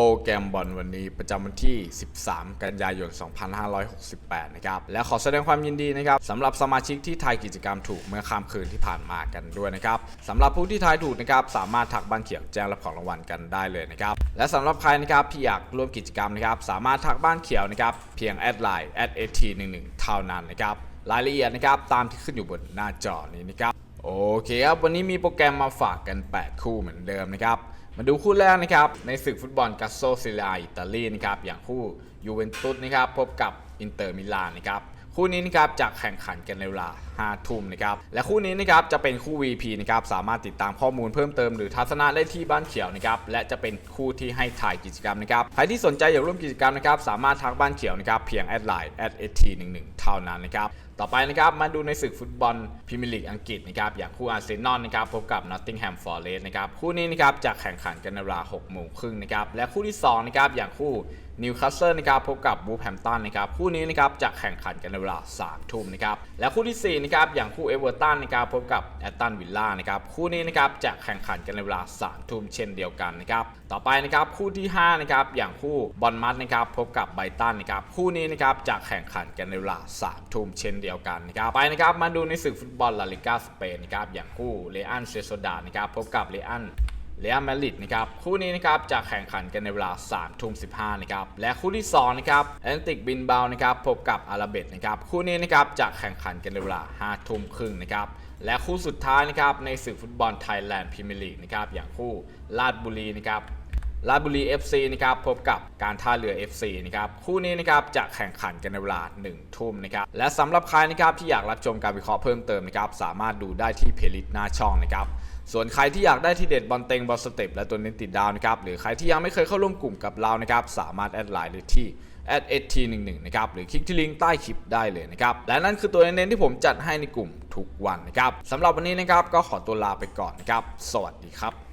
รแกรมบอลวันนี้ประจำวันที่ 13 กันยายน 2568 นะครับ และขอแสดงความยินดีนะครับสำหรับสมาชิกที่ทายกิจกรรมถูกเมื่อค่ำคืนที่ผ่านมากันด้วยนะครับสำหรับผู้ที่ทายถูกนะครับสามารถทักบ้านเขียวแจ้งรับของรางวัลกันได้เลยนะครับ และสำหรับใครนะครับที่อยากร่วมกิจกรรมนะครับสามารถทักบ้านเขียวนะครับเพียงแอดไลน์ @at11 เท่านั้นนะครับรายละเอียดนะครับตามที่ขึ้นอยู่บนหน้าจอนี้นะครับโอเคครับวันนี้มีโปรแกรมมาฝากกัน 8 คู่เหมือนเดิมนะครับ มาดูคู่แรกนะครับ ในศึกฟุตบอลกัสโซซิลาอิตาลีนะครับ อย่างคู่ยูเวนตุสนะครับ พบกับอินเตอร์มิลานนะครับ คู่นี้นะครับจะแข่งขันกันในเวลา5ทุ่มนะครับและคู่นี้นะครับจะเป็นคู่ VP นะครับสามารถติดตามข้อมูลเพิ่มเติมหรือทัศนะได้ที่บ้านเขียวนะครับและจะเป็นคู่ที่ให้ถ่ายกิจกรรมนะครับใครที่สนใจอยากร่วมกิจกรรมนะครับสามารถทักบ้านเขียวนะครับเพียงแอดไลน์ @at11 เท่านั้นนะครับต่อไปนะครับมาดูในศึกฟุตบอลพรีเมียร์ลีกอังกฤษนะครับอย่างคู่อาร์เซนอลนะครับพบกับนอตติงแฮมฟอร์เรสต์นะครับคู่นี้นะครับจะแข่งขันกันในเวลา6โมงครึ่งนะครับและคู่ที่2นะครับอย่างคู่ นิวคาสเซิลนะครับพบกับบูฟแฮมตันนะครับคู่นี้นะครับจะแข่งขันกันในเวลา3ทุ่มนะครับและคู่ที่4นะครับอย่างคู่เอเวอร์ตันนะครับพบกับแอตตันวิลล่านะครับคู่นี้นะครับจะแข่งขันกันในเวลา3ทุ่มเช่นเดียวกันนะครับต่อไปนะครับคู่ที่5นะครับอย่างคู่บอลมัดนะครับพบกับไบตันนะครับคู่นี้นะครับจะแข่งขันกันในเวลา3ทุ่มเช่นเดียวกันนะครับไปนะครับมาดูในศึกฟุตบอลลาลิกาสเปนนะครับอย่างคู่เลอันเซโซดานะครับพบกับเลอัน เรอัลมาดริดนะครับคู่นี้นะครับจะแข่งขันกันในเวลา3ทุ่ม15นะครับและคู่ที่2นะครับแอนติกบินเบาลนะครับพบกับอาราเบตนะครับคู่นี้นะครับจะแข่งขันกันในเวลา5ทุ่มครึ่งนะครับและคู่สุดท้ายนะครับในศึกฟุตบอลไทยแลนด์พรีเมียร์ลีกนะครับอย่างคู่ลาดบุรีนะครับ ลาบุรี FC นะครับพบกับการท่าเรือ FC นะครับคู่นี้นะครับจะแข่งขันกันในเวลา 1 ทุ่มนะครับและสำหรับใครนะครับที่อยากรับชมการวิเคราะห์เพิ่มเติมนะครับสามารถดูได้ที่เพลิสต์หน้าช่องนะครับส่วนใครที่อยากได้ที่เด็ดบอลเต็งบอลสเต็ปและตัวเน้นติดดาวนะครับหรือใครที่ยังไม่เคยเข้าร่วมกลุ่มกับเรานะครับสามารถแอดไลน์ได้ที่ @st11 นะครับหรือคลิกที่ลิงก์ใต้คลิปได้เลยนะครับและนั่นคือตัวเน้นที่ผมจัดให้ในกลุ่มทุกวันนะครับสำหรับวันนี้นะครับก็ขอตัวลาไปก่อนนะครับสวัสดีครับ